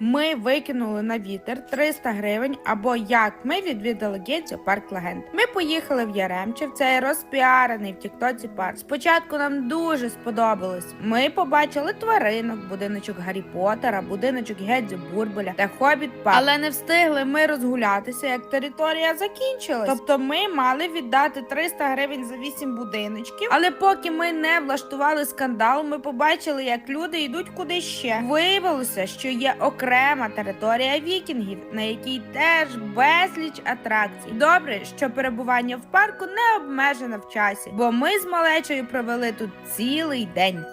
Ми викинули на вітер 300 гривень, або як ми відвідали Гетзю парк легенд. Ми поїхали в Яремче в цей розпіарений в Тіктоці парк. Спочатку нам дуже сподобалось. Ми побачили тваринок, будиночок Гаррі Поттера, будиночок Гедзю Бурбеля та Хобіт Парк. Але не встигли ми розгулятися, як територія закінчилась. Тобто ми мали віддати 300 гривень за 8 будиночків. Але поки ми не влаштували скандал, ми побачили, як люди йдуть куди ще. Виявилося, що є окрема територія вікінгів, на якій теж безліч атракцій. Добре, що перебування в парку не обмежено в часі, бо ми з малечею провели тут цілий день.